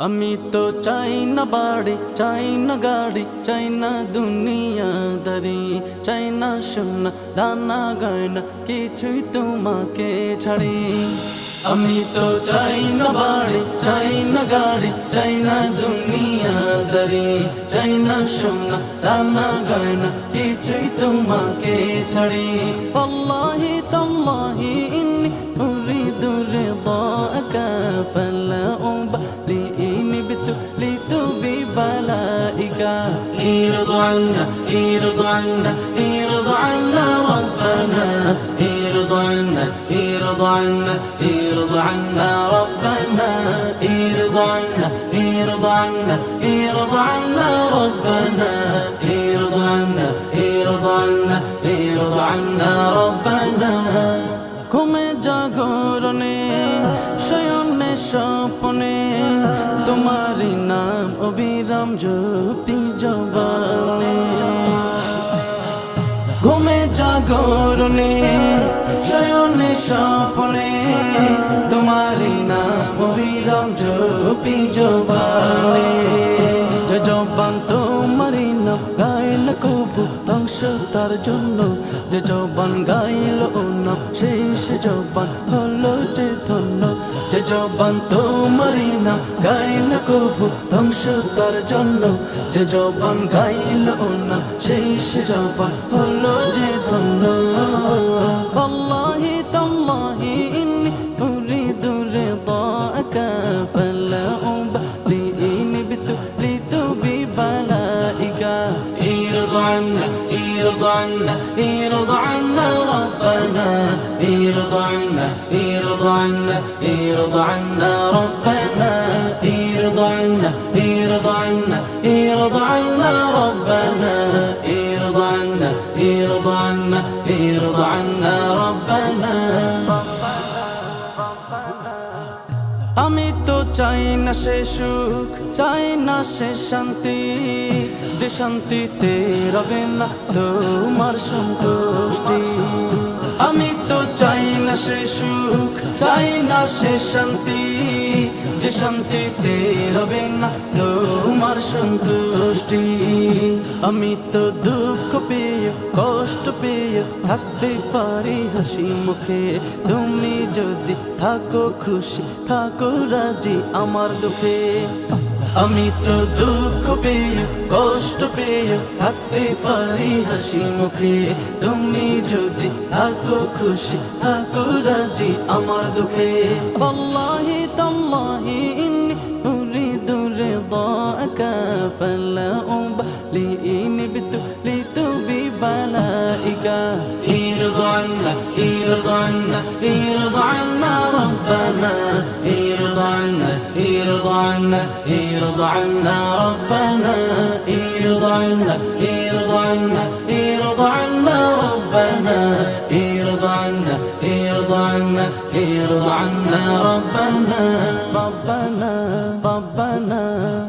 আমি তো চাই না বাড়ি, চাই না গাড়ি, চাই না দুনিয়াদারি চাই না সোনা, দানা, গয়না, কিছুই তোমাকে ছাড়ি। আমি তো চাই না বাড়ি, চাই না গাড়ি, চাই না দুনিয়াদারি চাই না সোনা, দানা, গয়না, কিছুই তোমাকে ছাড়ি। আল্লাহি তাল্লাহি يرضى عنا يرضى عنا يرضى عنا ربنا. يرضى عنا يرضى عنا يرضى عنا ربنا. يرضى عنا يرضى عنا يرضى عنا ربنا. يرضى عنا يرضى عنا يرضى عنا ربنا. তোমারি নাম অবিরাম জ্যোতি জবানে। ঘুমে জাগরণে, শয়নে স্বপনে তোমারি নাম অবিরাম জ্যোতি জবানে। জবান তোমারি গাইল কবু ধ্বংস তার জন্য যে জবান গাইল ও নাম শেষ জবান হলো যে ধন্য। যে জবান তোমারি না, গাই না কবু ধ্বংস তার জন্য। যে জবান গাইল ও নাম শেষ জবান হলো যে ধন্য। عنا عنا ربنا ارض عنا ارض عنا ارض عنا ربنا ارض عنا ارض عنا ارض عنا ربنا ارض عنا ارض عنا ارض عنا ربنا. তো চাই না সে সুখ চাই না সে শান্তি। যে শান্তিতে রবে না তোমার সন্তুষ্টি। আমি তো চাই না সে সুখ চাই না সে শান্তি। যে শান্তিতে রবে না তোমার সন্তুষ্টি। আমি তো দুঃখ পেয়ে, কষ্ট পেয়ে থাকতে পারি হাসি মুখে। তুমি যদি থাকো খুশি, থাকো রাজি আমার দুঃখে। আমি তো দুঃখ পেয়ে, কষ্ট পেয়ে থাকতে পারি হাসি মুখে। তুমি যদি থাকো খুশি, থাকো রাজি আমার দুঃখে। আল্লাহি তাল্লাহি ইন্নি উরিদু রিদাকা ফালা উবালি يرضى عنا يرضى عنا يرضى عنا ربنا يرضى عنا يرضى عنا يرضى عنا ربنا يرضى عنا يرضى عنا يرضى عنا ربنا يرضى عنا يرضى عنا يرضى عنا ربنا ربنا ربنا.